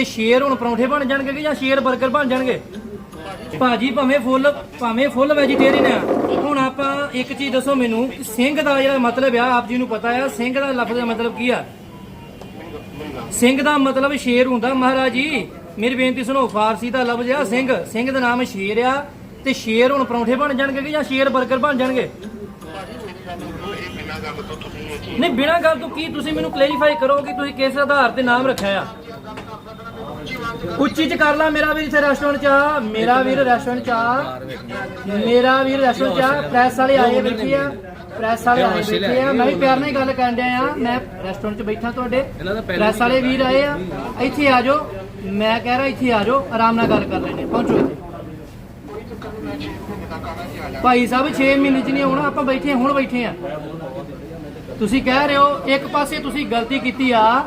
ਤੇ ਸ਼ੇਰ ਹੁਣ ਪਰੌਂਠੇ ਬਣ ਜਾਣਗੇ ਕਿ ਜਾਂ ਸ਼ੇਰ 버ਗਰ ਬਣ ਜਾਣਗੇ? ਭਾਜੀ, ਭਾਵੇਂ ਫੁੱਲ ਭਾਵੇਂ ਫੁੱਲ ਵੈਜੀਟੇਰੀਅਨ ਆ। ਹੁਣ ਆਪਾਂ ਇੱਕ ਚੀਜ਼ ਦੱਸੋ ਮੈਨੂੰ ਕਿ ਸਿੰਘ ਦਾ ਜਿਹੜਾ ਮਤਲਬ ਆ, ਆਪ ਜੀ ਨੂੰ ਪਤਾ ਆ, ਸਿੰਘ ਦਾ ਲਫ਼ਜ਼ ਦਾ ਮਤਲਬ ਕੀ ਆ? ਸਿੰਘ ਦਾ ਮਤਲਬ ਸ਼ੇਰ ਹੁੰਦਾ, ਮਹਾਰਾਜ ਜੀ, ਮੇਰੀ ਬੇਨਤੀ ਸੁਣੋ, ਫਾਰਸੀ ਦਾ ਲਫ਼ਜ਼ ਆ, ਸਿੰਘ। ਸਿੰਘ ਦਾ ਨਾਮ ਸ਼ੇਰ ਆ, ਤੇ ਸ਼ੇਰ ਹੁਣ ਪਰੌਂਠੇ ਬਣ ਜਾਣਗੇ ਕਿ ਜਾਂ ਸ਼ੇਰ 버ਗਰ ਬਣ ਜਾਣਗੇ? ਬਿਨਾਂ ਗੱਲ ਤੋਂ ਨਹੀਂ, ਬਿਨਾਂ ਗੱਲ ਤੋਂ ਕੀ ਤੁਸੀਂ ਮੈਨੂੰ ਕਲੈਰੀਫਾਈ ਕਰੋ ਕਿ ਤੁਸੀਂ ਕਿਸ ਆਧਾਰ ਤੇ ਨਾਮ ਰੱਖਿਆ ਆ? ਉੱਚੀ ਚ ਕਰ ਲਾ ਮੇਰਾ ਵੀਰ ਇੱਥੇ ਰੈਸਟੋਰੈਂਟ ਚ ਆ ਮੇਰਾ ਵੀਰ ਰੈਸਟੋਰੈਂਟ ਚ ਆ ਮੇਰਾ ਵੀਰ ਰੈਸਟੋਰੈਂਟ ਚ ਆ ਪ੍ਰੈਸ ਵਾਲੇ ਆਏ ਬੈਠੇ ਆ ਪ੍ਰੈਸ ਵਾਲੇ ਆਏ ਬੈਠੇ ਆ ਮੈਂ ਵੀ ਪਿਆਰ ਨਾਲ ਹੀ ਗੱਲ ਕਰਨ ਡਿਆ ਆ ਮੈਂ ਰੈਸਟੋਰੈਂਟ ਚ ਬੈਠਾ ਤੁਹਾਡੇ ਪ੍ਰੈਸ ਵਾਲੇ ਵੀਰ ਆਏ ਆ ਇੱਥੇ ਆ ਜਾਓ ਮੈਂ ਕਹਿ ਰਿਹਾ ਇੱਥੇ ਆ ਜਾਓ ਆਰਾਮ ਨਾਲ ਗੱਲ ਕਰ ਲੈਣੇ ਪਹੁੰਚੋ ਇੱਥੇ ਭਾਈ ਸਾਹਿਬ 6 ਮਹੀਨੇ ਚ ਨਹੀਂ ਆਉਣਾ ਆਪਾਂ ਬੈਠੇ ਹੁਣ ਬੈਠੇ ਆ ਤੁਸੀਂ ਕਹਿ ਰਹੇ ਹੋ ਇੱਕ ਪਾਸੇ ਤੁਸੀਂ ਗਲਤੀ ਕੀਤੀ ਆ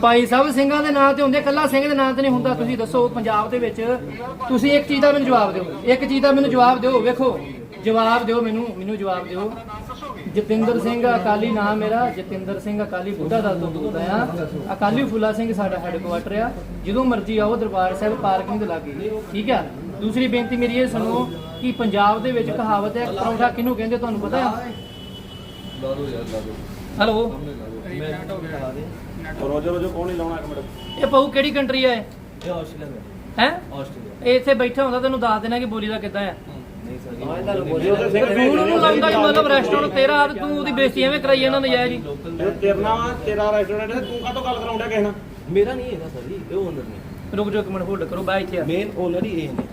ਭਾਈ ਸਾਹਿਬ ਸਿੰਘਾਂ ਦੇ ਨਾਂ ਤੇ ਹੁੰਦੇ ਕੱਲਾ ਸਿੰਘ ਦੇ ਨਾਂ ਤੇ ਨਹੀਂ ਹੁੰਦਾ। ਤੁਸੀਂ ਦੱਸੋ ਪੰਜਾਬ ਦੇ ਵਿੱਚ ਤੁਸੀਂ ਇੱਕ ਚੀਜ਼ ਦਾ ਮੈਨੂੰ ਜਵਾਬ ਦਿਓ। ਇੱਕ ਚੀਜ਼ ਦਾ ਮੈਨੂੰ ਜਵਾਬ ਦਿਓ। ਵੇਖੋ, ਜਵਾਬ ਦਿਓ ਮੈਨੂੰ ਮੈਨੂੰ ਜਵਾਬ ਦਿਓ। ਜਤਿੰਦਰ ਸਿੰਘ ਅਕਾਲੀ ਨਾਮ ਮੇਰਾ। ਜਤਿੰਦਰ ਸਿੰਘ ਅਕਾਲੀ ਬੁੱਢਾ ਦਲ ਤੋਂ ਆ ਅਕਾਲੀ ਫੁੱਲਾ ਸਿੰਘ ਸਾਡਾ ਹੈਡਕੁਆਟਰ ਆ। ਜਦੋਂ ਮਰਜ਼ੀ ਆਓ, ਦਰਬਾਰ ਸਾਹਿਬ ਪਾਰਕਿੰਗ ਦੇ ਲਾਗੇ। ਠੀਕ ਆ? ਦੂਸਰੀ ਬੇਨਤੀ ਮੇਰੀ ਇਹ ਸੁਣੋ ਕਿ ਪੰਜਾਬ ਦੇ ਵਿੱਚ ਕਹਾਵਤ ਹੈ, ਪਰੌਂਠਾ ਕਿਹਨੂੰ ਕਹਿੰਦੇ ਤੁਹਾਨੂੰ ਪਤਾ ਹੈ? ਹੈਲੋ ਰੋਜੋ ਰੋਜੋ ਕੌਣ ਨਹੀਂ ਲਾਉਣਾ ਇੱਕ ਮਿੰਟ? ਇਹ ਪਾਉ ਕਿਹੜੀ ਕੰਟਰੀ ਹੈ ਇਹ? ਆਸਟ੍ਰੇਲੀਆ ਦਾ। ਹੈ? ਆਸਟ੍ਰੇਲੀਆ। ਇਹ ਇੱਥੇ ਬੈਠਾ ਹੁੰਦਾ ਤੈਨੂੰ ਦੱਸ ਦੇਣਾ ਕਿ ਬੋਲੀ ਦਾ ਕਿੱਦਾਂ ਹੈ। ਨਹੀਂ ਸਰ ਇਹ ਤੁਹਾਨੂੰ ਬੋਲਿਓ ਤੇ ਸਿੰਘ ਤੂੰ ਉਹਨੂੰ ਲਾਉਂਦਾ ਕਿ ਮਤਲਬ ਰੈਸਟੋਰੈਂਟ ਤੇਰਾ ਆ ਤੇ ਤੂੰ ਉਹਦੀ ਬੇਇੱਜ਼ਤੀ ਐਵੇਂ ਕਰਾਈ ਜਾਂਦਾ ਨਜਾਇਜ਼ ਹੀ। ਇਹ ਤੇਰਨਾ ਤੇਰਾ ਰੈਸਟੋਰੈਂਟ ਹੈ ਤੂੰ ਕਾਹਤੋਂ ਗੱਲ ਕਰਾਉਂਦਾ ਕਿਸੇ ਨਾਲ? ਮੇਰਾ ਨਹੀਂ ਹੈਗਾ ਸਰ ਜੀ ਇਹ ਓਨਰ ਨੇ। ਰੁਕ ਜਾਓ ਇੱਕ ਮਿੰਟ ਹੋਲਡ ਕਰੋ ਬਾਈ ਇੱਥੇ ਆ। ਮੇਨ ਓਨਰ ਹੀ ਇਹ ਨੇ।